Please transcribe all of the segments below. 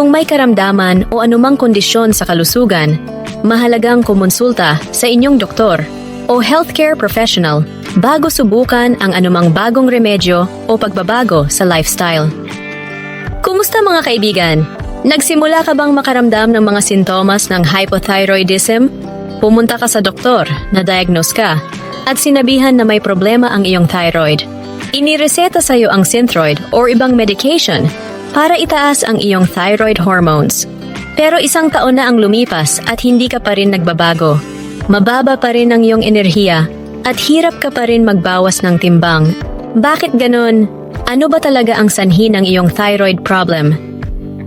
Kung may karamdaman o anumang kondisyon sa kalusugan, mahalagang kumonsulta sa inyong doktor o healthcare professional bago subukan ang anumang bagong remedyo o pagbabago sa lifestyle. Kumusta mga kaibigan? Nagsimula ka bang makaramdam ng mga sintomas ng hypothyroidism? Pumunta ka sa doktor, na-diagnose ka, at sinabihan na may problema ang iyong thyroid. Inireseta sa iyo ang Synthroid or ibang medication para itaas ang iyong thyroid hormones. Pero isang taon na ang lumipas at hindi ka pa rin nagbabago. Mababa pa rin ang iyong enerhiya at hirap ka pa rin magbawas ng timbang. Bakit ganon? Ano ba talaga ang sanhi ng iyong thyroid problem?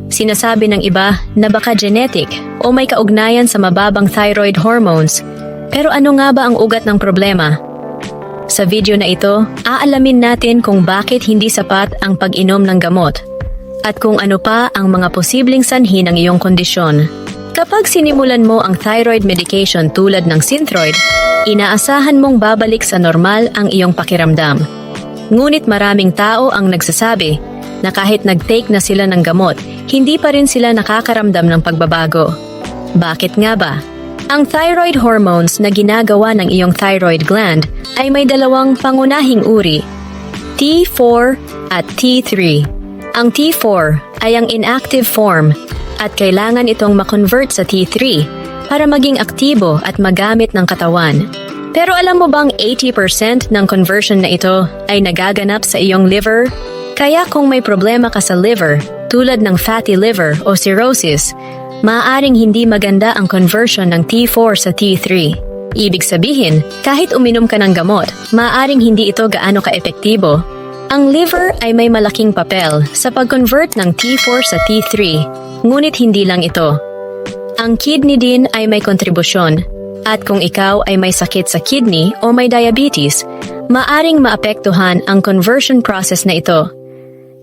Sinasabi ng iba na baka genetic o may kaugnayan sa mababang thyroid hormones. Pero ano nga ba ang ugat ng problema? Sa video na ito, aalamin natin kung bakit hindi sapat ang pag-inom ng gamot at kung ano pa ang mga posibleng sanhi ng iyong kondisyon. Kapag sinimulan mo ang thyroid medication tulad ng Synthroid, inaasahan mong babalik sa normal ang iyong pakiramdam. Ngunit maraming tao ang nagsasabi na kahit nag-take na sila ng gamot, hindi pa rin sila nakakaramdam ng pagbabago. Bakit nga ba? Ang thyroid hormones na ginagawa ng iyong thyroid gland ay may dalawang pangunahing uri, T4 at T3. Ang T4 ay ang inactive form at kailangan itong makonvert sa T3 para maging aktibo at magamit ng katawan. Pero alam mo bang 80% ng conversion na ito ay nagaganap sa iyong liver? Kaya kung may problema ka sa liver, tulad ng fatty liver o cirrhosis, maaaring hindi maganda ang conversion ng T4 sa T3. Ibig sabihin, kahit uminom ka ng gamot, maaaring hindi ito gaano ka-epektibo. Ang liver ay may malaking papel sa pag-convert ng T4 sa T3, ngunit hindi lang ito. Ang kidney din ay may kontribusyon, at kung ikaw ay may sakit sa kidney o may diabetes, maaring maapektuhan ang conversion process na ito.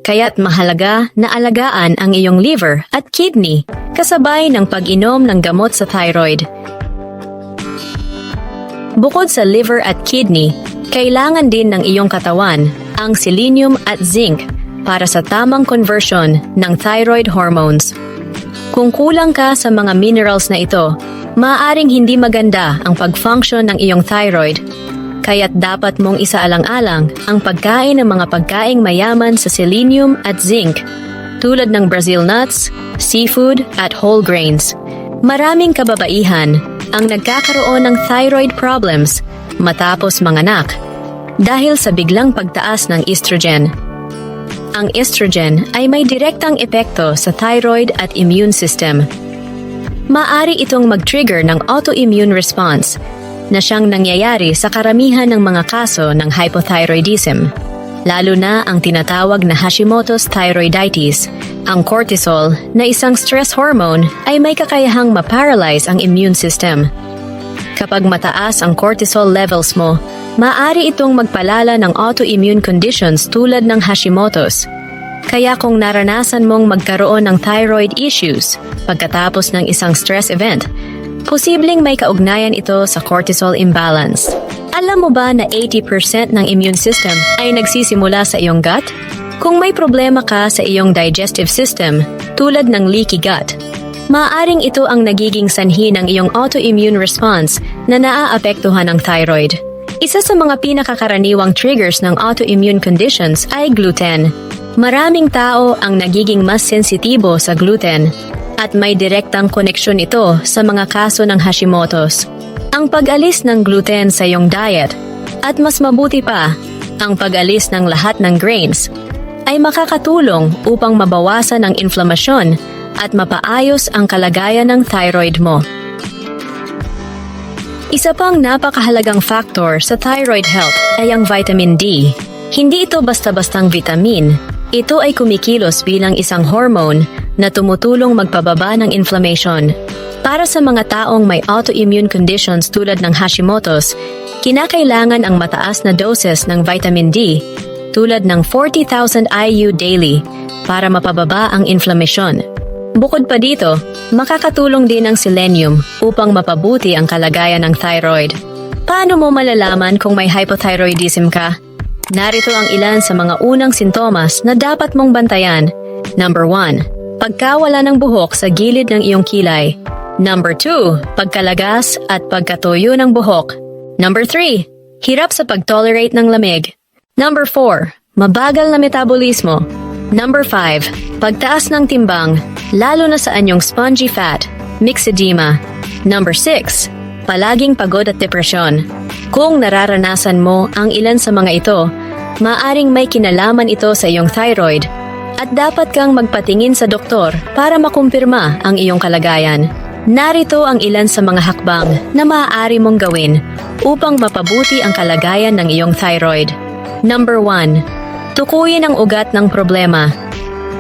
Kaya't mahalaga na alagaan ang iyong liver at kidney kasabay ng pag-inom ng gamot sa thyroid. Bukod sa liver at kidney, kailangan din ng iyong katawan ang selenium at zinc para sa tamang conversion ng thyroid hormones. Kung kulang ka sa mga minerals na ito, maaaring hindi maganda ang pag-function ng iyong thyroid. Kaya't dapat mong isaalang-alang ang pagkain ng mga pagkaing mayaman sa selenium at zinc, tulad ng Brazil nuts, seafood at whole grains. Maraming kababaihan ang nagkakaroon ng thyroid problems matapos manganak dahil sa biglang pagtaas ng estrogen. Ang estrogen ay may direktang epekto sa thyroid at immune system. Maari itong mag-trigger ng autoimmune response na siyang nangyayari sa karamihan ng mga kaso ng hypothyroidism, lalo na ang tinatawag na Hashimoto's thyroiditis. Ang cortisol na isang stress hormone ay may kakayahang ma-paralyze ang immune system. Kapag mataas ang cortisol levels mo, maaari itong magpalala ng autoimmune conditions tulad ng Hashimoto's. Kaya kung naranasan mong magkaroon ng thyroid issues pagkatapos ng isang stress event, posibleng may kaugnayan ito sa cortisol imbalance. Alam mo ba na 80% ng immune system ay nagsisimula sa iyong gut? Kung may problema ka sa iyong digestive system, tulad ng leaky gut, maaaring ito ang nagiging sanhi ng iyong autoimmune response na naaapektuhan ng thyroid. Isa sa mga pinakakaraniwang triggers ng autoimmune conditions ay gluten. Maraming tao ang nagiging mas sensitibo sa gluten at may direktang koneksyon ito sa mga kaso ng Hashimoto's. Ang pag-alis ng gluten sa iyong diet at mas mabuti pa, ang pag-alis ng lahat ng grains ay makakatulong upang mabawasan ang inflamasyon at mapaayos ang kalagayan ng thyroid mo. Isa pang napakahalagang factor sa thyroid health ay ang vitamin D. Hindi ito basta-bastang vitamin. Ito ay kumikilos bilang isang hormone na tumutulong magpababa ng inflammation. Para sa mga taong may autoimmune conditions tulad ng Hashimoto's, kinakailangan ang mataas na doses ng vitamin D tulad ng 40,000 IU daily para mapababa ang inflammation. Bukod pa dito, makakatulong din ang selenium upang mapabuti ang kalagayan ng thyroid. Paano mo malalaman kung may hypothyroidism ka? Narito ang ilan sa mga unang sintomas na dapat mong bantayan. Number 1. Pagkawala ng buhok sa gilid ng iyong kilay. Number 2. Pagkalagas at pagkatuyo ng buhok. Number 3. Hirap sa pag-tolerate ng lamig. Number 4. Mabagal na metabolismo. Number 5. Pagtaas ng timbang, lalo na sa anyong spongy fat, myxedema. Number 6. Palaging pagod at depresyon. Kung nararanasan mo ang ilan sa mga ito, maaring may kinalaman ito sa iyong thyroid at dapat kang magpatingin sa doktor para makumpirma ang iyong kalagayan. Narito ang ilan sa mga hakbang na maaari mong gawin upang mapabuti ang kalagayan ng iyong thyroid. Number 1. Tukuyin ang ugat ng problema.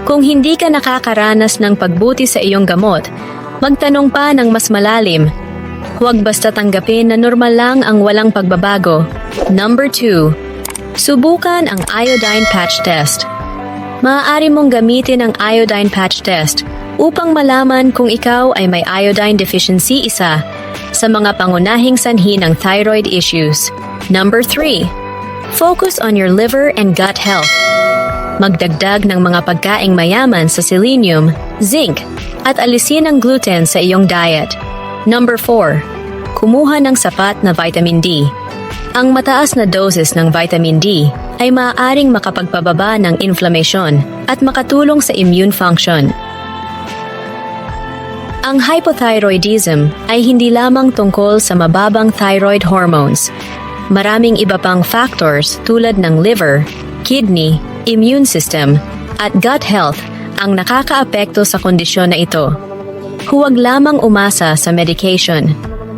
Kung hindi ka nakakaranas ng pagbuti sa iyong gamot, magtanong pa ng mas malalim. Huwag basta tanggapin na normal lang ang walang pagbabago. Number 2. Subukan ang iodine patch test. Maaari mong gamitin ang iodine patch test upang malaman kung ikaw ay may iodine deficiency isa sa mga pangunahing sanhi ng thyroid issues. Number 3. Focus on your liver and gut health. Magdagdag ng mga pagkaing mayaman sa selenium, zinc, at alisin ang gluten sa iyong diet. Number 4. Kumuha ng sapat na vitamin D. Ang mataas na doses ng vitamin D ay maaaring makapagpababa ng inflammation at makatulong sa immune function. Ang hypothyroidism ay hindi lamang tungkol sa mababang thyroid hormones. Maraming iba pang factors tulad ng liver, kidney, immune system, at gut health ang nakakaapekto sa kondisyon na ito. Huwag lamang umasa sa medication.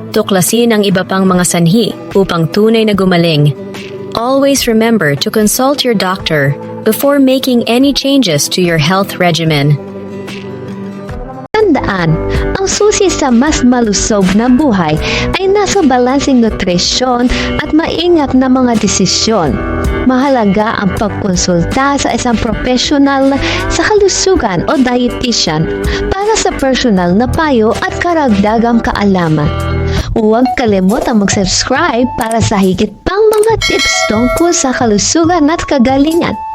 Tuklasin ang iba pang mga sanhi upang tunay na gumaling. Always remember to consult your doctor before making any changes to your health regimen. Tandaan, ang susi sa mas malusog na buhay ay nasa balansing nutrisyon at maingat na mga desisyon. Mahalaga ang pagkonsulta sa isang profesional sa kalusugan o dietitian para sa personal na payo at karagdagang kaalaman. Huwag kalimutang mag-subscribe para sa higit pang mga tips tungkol sa kalusugan at kagalingan.